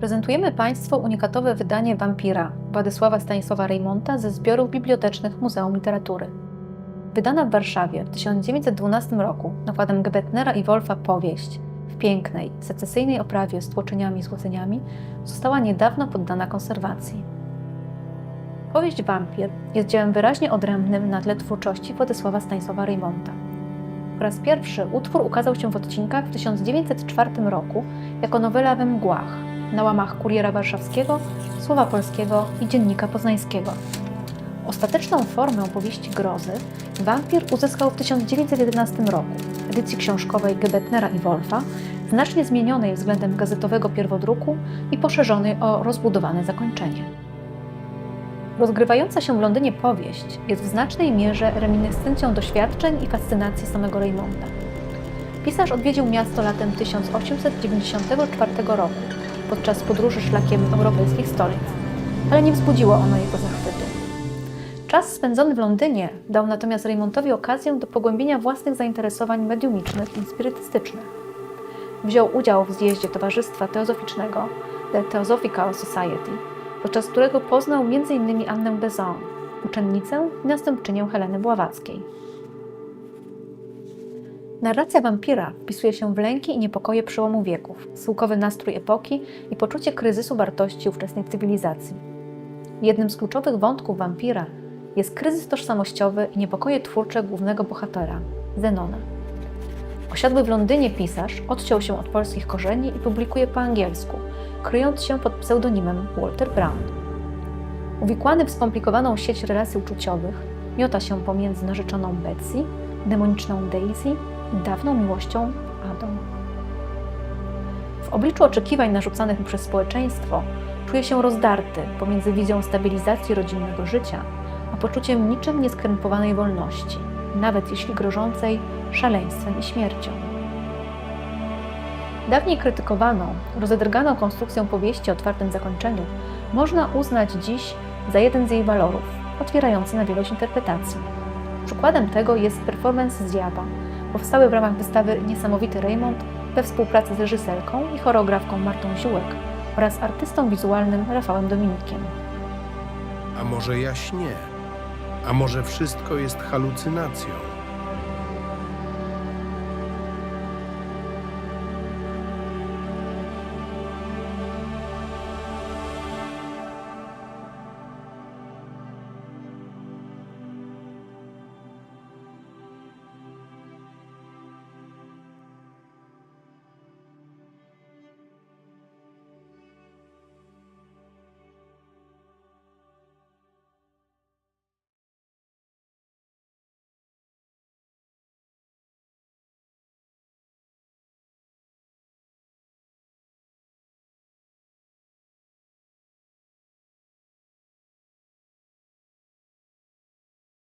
Prezentujemy Państwu unikatowe wydanie Wampira Władysława Stanisława Reymonta ze zbiorów bibliotecznych Muzeum Literatury. Wydana w Warszawie w 1912 roku nakładem Gebetnera i Wolfa powieść w pięknej, secesyjnej oprawie z tłoczeniami i złoceniami została niedawno poddana konserwacji. Powieść Wampir jest dziełem wyraźnie odrębnym na tle twórczości Władysława Stanisława Reymonta. Po raz pierwszy utwór ukazał się w odcinkach w 1904 roku jako nowela we mgłach na łamach Kuriera Warszawskiego, Słowa Polskiego i Dziennika Poznańskiego. Ostateczną formę powieści grozy Wampir uzyskał w 1911 roku w edycji książkowej Gebetnera i Wolfa, znacznie zmienionej względem gazetowego pierwodruku i poszerzonej o rozbudowane zakończenie. Rozgrywająca się w Londynie powieść jest w znacznej mierze reminiscencją doświadczeń i fascynacji samego Reymonta. Pisarz odwiedził miasto latem 1894 roku podczas podróży szlakiem europejskich stolic, ale nie wzbudziło ono jego zachwytu. Czas spędzony w Londynie dał natomiast Reymontowi okazję do pogłębienia własnych zainteresowań mediumicznych i spirytystycznych. Wziął udział w zjeździe Towarzystwa Teozoficznego The Theosophical Society, podczas którego poznał m.in. Annę Bezon, uczennicę i następczynię Heleny Bławackiej. Narracja wampira wpisuje się w lęki i niepokoje przełomu wieków, schyłkowy nastrój epoki i poczucie kryzysu wartości ówczesnej cywilizacji. Jednym z kluczowych wątków wampira jest kryzys tożsamościowy i niepokoje twórcze głównego bohatera, Zenona. Osiadły w Londynie pisarz odciął się od polskich korzeni i publikuje po angielsku, kryjąc się pod pseudonimem Walter Brown. Uwikłany w skomplikowaną sieć relacji uczuciowych, miota się pomiędzy narzeczoną Betsy, demoniczną Daisy dawną miłością Adą. W obliczu oczekiwań narzucanych mu przez społeczeństwo czuje się rozdarty pomiędzy wizją stabilizacji rodzinnego życia, a poczuciem niczym nieskrępowanej wolności, nawet jeśli grożącej szaleństwem i śmiercią. Dawniej krytykowaną, rozedrganą konstrukcją powieści o otwartym zakończeniu można uznać dziś za jeden z jej walorów, otwierający na wielość interpretacji. Przykładem tego jest performance Zjawa, powstały w ramach wystawy Niesamowity Raymond we współpracy z reżyserką i choreografką Martą Ziółek oraz artystą wizualnym Rafałem Dominikiem. A może ja śnię? A może wszystko jest halucynacją?